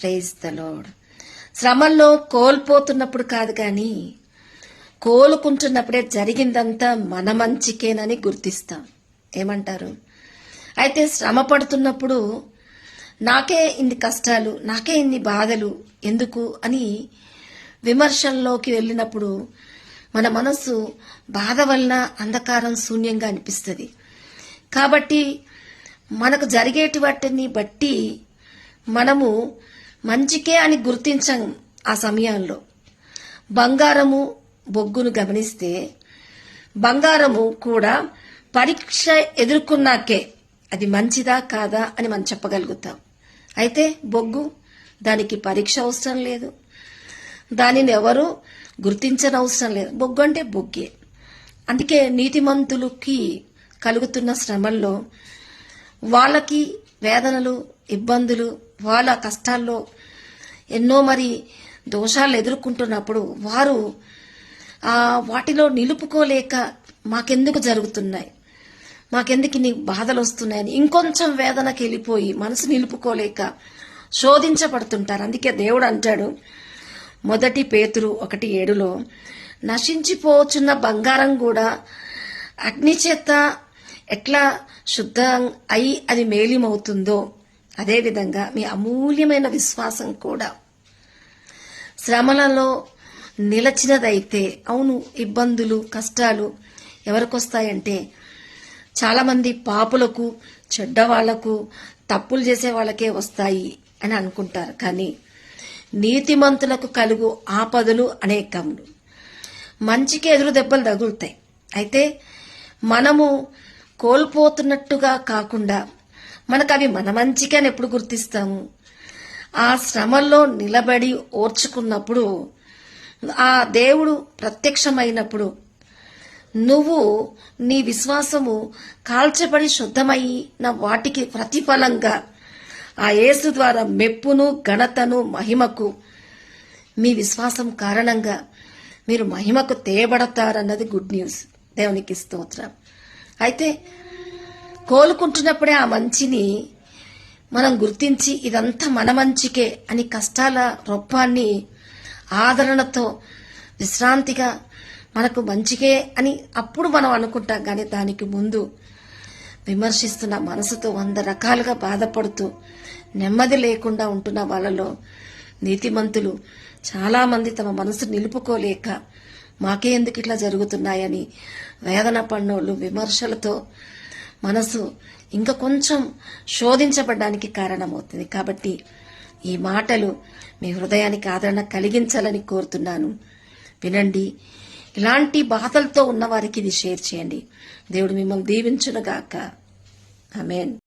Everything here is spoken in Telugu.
ప్రైజ్ ద లోడ్ శ్రమల్లో కోల్పోతున్నప్పుడు కాదు కానీ కోలుకుంటున్నప్పుడే జరిగిందంతా మన మంచికేనని గుర్తిస్తాం. ఏమంటారు? అయితే శ్రమ పడుతున్నప్పుడు నాకే ఇన్ని కష్టాలు నాకే ఇన్ని బాధలు ఎందుకు అని విమర్శల్లోకి వెళ్ళినప్పుడు మన మనస్సు బాధ వలన అంధకారం శూన్యంగా అనిపిస్తుంది. కాబట్టి మనకు జరిగేటి వాటిని బట్టి మనము మంచికే అని గుర్తించం ఆ సమయంలో. బంగారము బొగ్గును గమనిస్తే బంగారము కూడా పరీక్ష ఎదుర్కొన్నాకే. అది మంచిదా కాదా అని మనం చెప్పగలుగుతాం. అయితే బొగ్గు దానికి పరీక్ష అవసరం లేదు. దానిని ఎవరు గుర్తించనవసరం లేదు. బొగ్గు అంటే బొగ్గే. అందుకే నీతిమంతులకి కలుగుతున్న శ్రమల్లో వాళ్ళకి వేదనలు ఇబ్బందులు వాళ్ళ కష్టాల్లో ఎన్నో మరి దోషాలు ఎదుర్కొంటున్నప్పుడు వారు ఆ వాటిలో నిలుపుకోలేక మాకెందుకు జరుగుతున్నాయి? మాకెందుకు నీ బాధలు వస్తున్నాయని ఇంకొంచెం వేదనకి వెళ్ళిపోయి మనసు నిలుపుకోలేక శోధించబడుతుంటారు. అందుకే దేవుడు అంటాడు మొదటి పేతురు ఒకటి ఏడులో నశించిపోచున్న బంగారం కూడా అగ్ని చేత ఎట్లా శుద్ధం అయి అది మేలిమవుతుందో అదేవిధంగా మీ అమూల్యమైన విశ్వాసం కూడా. శ్రమలలో నిలచినదైతే అవును ఇబ్బందులు కష్టాలు ఎవరికొస్తాయంటే చాలామంది పాపులకు చెడ్డవాళ్ళకు తప్పులు చేసే వాళ్ళకే వస్తాయి అని అనుకుంటారు. కానీ నీతిమంతులకు కలుగు ఆపదలు అనేకములు. మంచికి ఎదురు దెబ్బలు తగులుతాయి. అయితే మనము కోల్పోతున్నట్టుగా కాకుండా మనకు అవి మన మంచికే అని ఎప్పుడు గుర్తిస్తాము? ఆ శ్రమల్లో నిలబడి ఓర్చుకున్నప్పుడు ఆ దేవుడు ప్రత్యక్షమైనప్పుడు నువ్వు నీ విశ్వాసము కాల్చబడి శుద్ధమైన వాటికి ప్రతిఫలంగా ఆ యేసు ద్వారా మెప్పును ఘనతను మహిమకు మీ విశ్వాసం కారణంగా మీరు మహిమకు తేబడతారన్నది గుడ్ న్యూస్. దేవునికి స్తోత్రం. అయితే కోలుకుంటున్నప్పుడే ఆ మంచిని మనం గుర్తించి ఇదంతా మన మంచికే అని కష్టాల రొప్పాన్ని ఆదరణతో విశ్రాంతిగా మనకు మంచికే అని అప్పుడు మనం అనుకుంటాం. కానీ దానికి ముందు విమర్శిస్తున్న మనసుతో వంద రకాలుగా బాధపడుతూ నెమ్మది లేకుండా ఉంటున్న వాళ్ళలో నీతిమంతులు చాలామంది తమ మనసు నిలుపుకోలేక మాకే ఎందుకు ఇట్లా జరుగుతున్నాయని వేదన పన్నోళ్ళు విమర్శలతో మనసు ఇంకా కొంచెం శోధించబడ్డానికి కారణమవుతుంది. కాబట్టి ఈ మాటలు మీ హృదయానికి ఆదరణ కలిగించాలని కోరుతున్నాను. వినండి. ఇలాంటి బాధలతో ఉన్నవారికి ఇది షేర్ చేయండి. దేవుడు మిమ్మల్ని దీవించునుగాక. ఆమెన్.